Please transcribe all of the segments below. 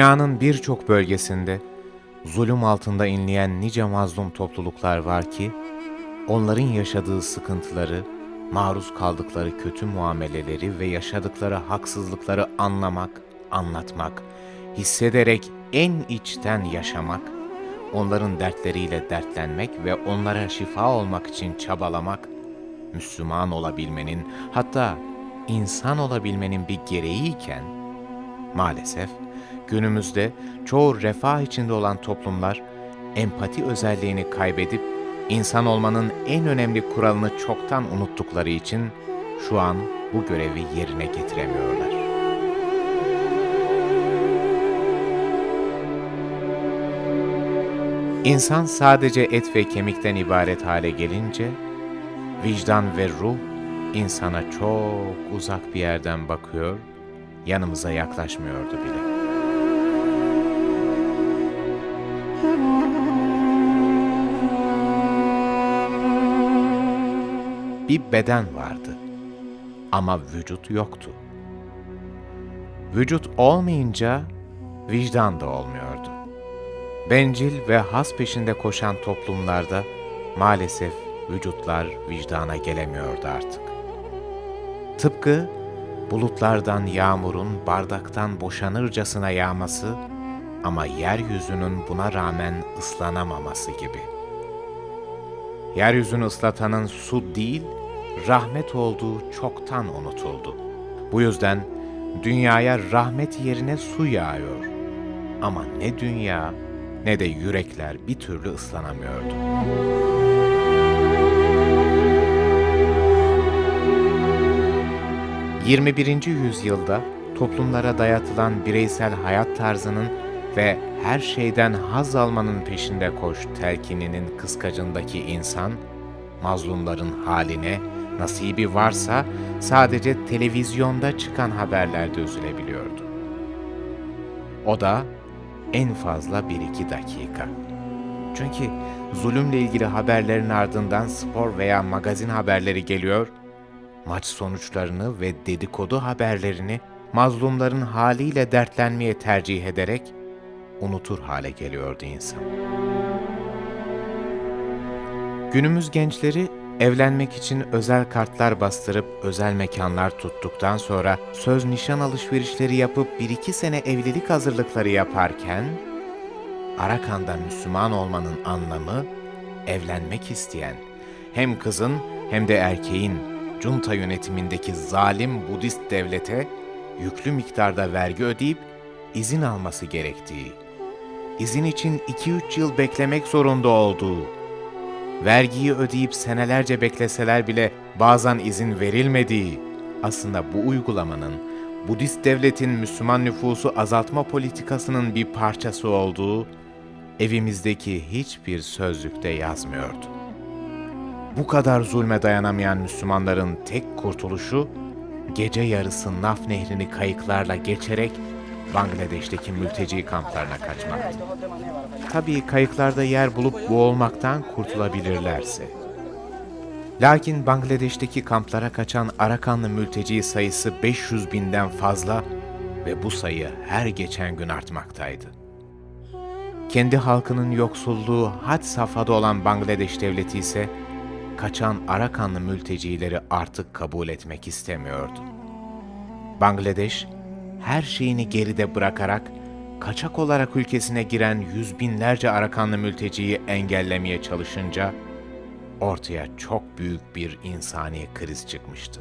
Dünyanın birçok bölgesinde zulüm altında inleyen nice mazlum topluluklar var ki, onların yaşadığı sıkıntıları, maruz kaldıkları kötü muameleleri ve yaşadıkları haksızlıkları anlamak, anlatmak, hissederek en içten yaşamak, onların dertleriyle dertlenmek ve onlara şifa olmak için çabalamak, Müslüman olabilmenin, hatta insan olabilmenin bir gereğiyken, maalesef günümüzde çoğu refah içinde olan toplumlar, empati özelliğini kaybedip, insan olmanın en önemli kuralını çoktan unuttukları için şu an bu görevi yerine getiremiyorlar. İnsan sadece et ve kemikten ibaret hale gelince, vicdan ve ruh insana çok uzak bir yerden bakıyor, yanımıza yaklaşmıyordu bile. Bir beden vardı ama vücut yoktu. Vücut olmayınca vicdan da olmuyordu. Bencil ve has peşinde koşan toplumlarda maalesef vücutlar vicdana gelemiyordu artık. Tıpkı bulutlardan yağmurun bardaktan boşanırcasına yağması ama yeryüzünün buna rağmen ıslanamaması gibi. Yeryüzünü ıslatanın su değil, rahmet olduğu çoktan unutuldu. Bu yüzden dünyaya rahmet yerine su yağıyor. Ama ne dünya ne de yürekler bir türlü ıslanamıyordu. ...21. yüzyılda toplumlara dayatılan bireysel hayat tarzının ve her şeyden haz almanın peşinde koş telkininin kıskacındaki insan, mazlumların haline, nasibi varsa sadece televizyonda çıkan haberlerde üzülebiliyordu. O da en fazla bir iki dakika. Çünkü zulümle ilgili haberlerin ardından spor veya magazin haberleri geliyor, maç sonuçlarını ve dedikodu haberlerini mazlumların haliyle dertlenmeye tercih ederek unutur hale geliyordu insan. Günümüz gençleri evlenmek için özel kartlar bastırıp özel mekanlar tuttuktan sonra söz nişan alışverişleri yapıp bir iki sene evlilik hazırlıkları yaparken, Arakan'da Müslüman olmanın anlamı, evlenmek isteyen, hem kızın hem de erkeğin junta yönetimindeki zalim Budist devlete yüklü miktarda vergi ödeyip izin alması gerektiği, izin için 2-3 yıl beklemek zorunda olduğu, vergiyi ödeyip senelerce bekleseler bile bazen izin verilmediği, aslında bu uygulamanın Budist devletin Müslüman nüfusu azaltma politikasının bir parçası olduğu evimizdeki hiçbir sözlükte yazmıyordu. Bu kadar zulme dayanamayan Müslümanların tek kurtuluşu gece yarısı Naf Nehri'ni kayıklarla geçerek Bangladeş'teki mülteci kamplarına kaçmaktı. Tabii kayıklarda yer bulup boğulmaktan kurtulabilirlerse. Lakin Bangladeş'teki kamplara kaçan Arakanlı mülteci sayısı 500 binden fazla ve bu sayı her geçen gün artmaktaydı. Kendi halkının yoksulluğu had safhada olan Bangladeş devleti ise kaçan Arakanlı mültecileri artık kabul etmek istemiyordu. Bangladeş, her şeyini geride bırakarak kaçak olarak ülkesine giren yüz binlerce Arakanlı mülteciyi engellemeye çalışınca ortaya çok büyük bir insani kriz çıkmıştı.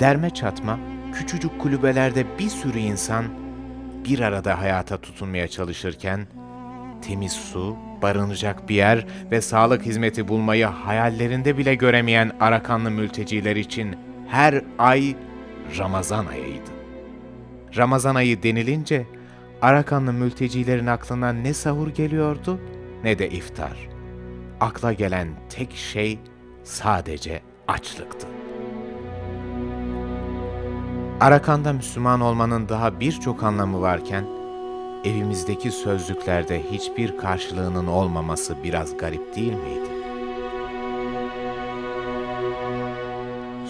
Derme çatma, küçücük kulübelerde bir sürü insan bir arada hayata tutunmaya çalışırken temiz su, barınacak bir yer ve sağlık hizmeti bulmayı hayallerinde bile göremeyen Arakanlı mülteciler için her ay Ramazan ayıydı. Ramazan ayı denilince Arakanlı mültecilerin aklına ne sahur geliyordu ne de iftar. Akla gelen tek şey sadece açlıktı. Arakan'da Müslüman olmanın daha birçok anlamı varken, evimizdeki sözlüklerde hiçbir karşılığının olmaması biraz garip değil miydi?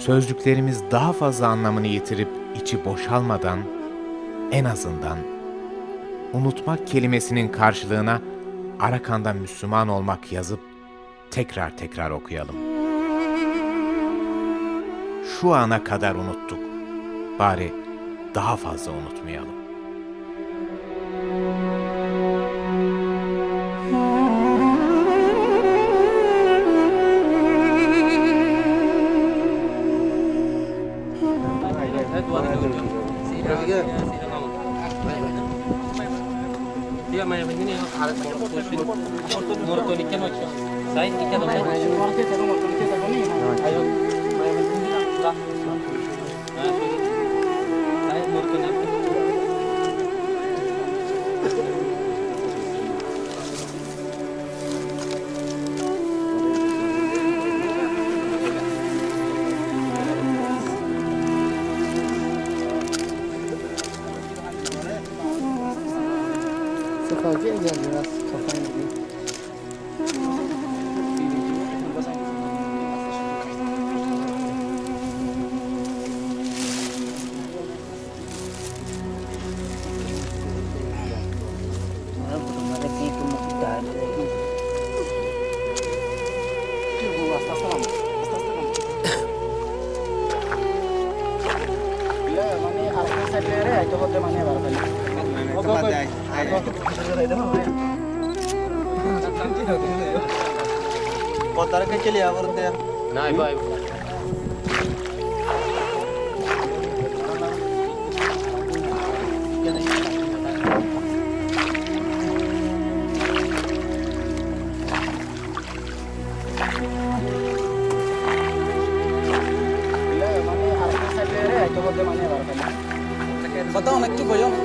Sözlüklerimiz daha fazla anlamını yitirip içi boşalmadan en azından unutmak kelimesinin karşılığına Arakan'da Müslüman olmak yazıp tekrar tekrar okuyalım. Şu ana kadar unuttuk. Bari daha fazla unutmayalım. Mortulikken också. Sen gick jag dem. Cokolwiek dla nas, kochani. Kotarka chili avarte. Nah, ibu, ibu. মানে আরেকটা সাইড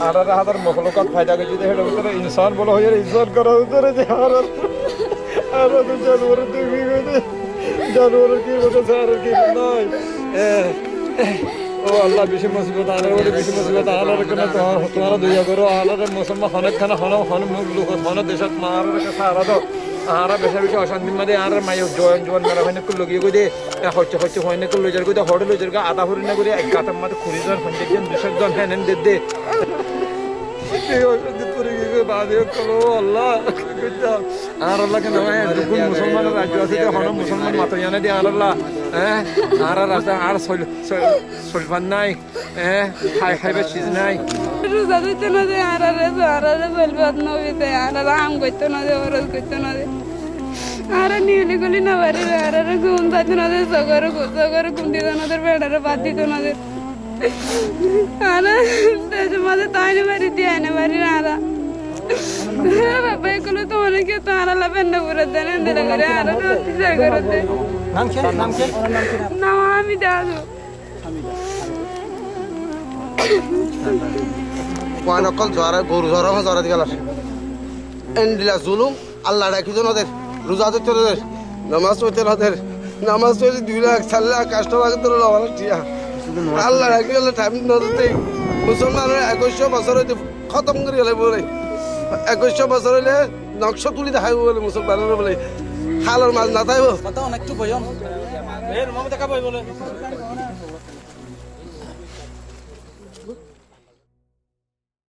আর হাজার মখলুকাত ফায়দা করে যদি হেটা ভিতরে ইনসান বলে হয়ে ইনসান করা ভিতরে যে আর আর তো খানা হন হন লোক দেশত মার কাছে আরা আহারা বেসা বেশি অশান্তির মাঝে আর মায়ের জয়ন জোয়ান মারা হয় না করল গিয়ে কই দে হচ্ছে হচ্ছে হয় না করল যার কই হড়ে লো যার আধা হরে না করে এক গাতার মাঝে খুঁড়ি জন, পঞ্চাশ জন, দুশো জন হ্যাঁ দে দে। বাদে কলো আল্লাহ। দুগুণ মুসলমানের রাজ্য আছে যে হন মুসলমান মাতো জানে দিয়ে আর আল্লাহ হ্যাঁ আর রাস্তা আর সলফান নাই হ্যাঁ খাই খাইবে চিজ নাই। রোজা দিতে না দে আর আর বলবাদ নবিতে আর আম করতে না দে ওরস করতে না দে আর নিউলি গলি না বাড়ি আর ঘুম দিতে না দে সগর সগর ঘুম দিতে না দে বেড়ারে বাদ দিতে না আর মাঝে তাই না বাড়ি দিয়ে আনে বাড়ি বাবা এগুলো তো অনেকে তো আলা বেন্না করে দেন এন্দেরা করে আর আর করে দে নাম খে নাম খে না আমি দাদু কয়েন অকল জ্বর গরু জ্বর জ্বর দিকে আসে এন্ডিলা জুলুম আল্লাহ ডাকি তো নদের রোজা নদের নামাজ পড়তে নদের নামাজ পড়ে দুই লাখ চার লাখ কাস্টমার তোর আমার টিয়া আল্লাহ ডাকি গেলে টাইম নদতে মুসলমানের একুশশো বছর হইতে খতম করে গেলে বলে একুশশো বছর হলে নকশ তুলি দেখাইব বলে মুসলমানের বলে। খালের মাছ না থাকব কথা অনেক একটু বইও এর দেখা বলে।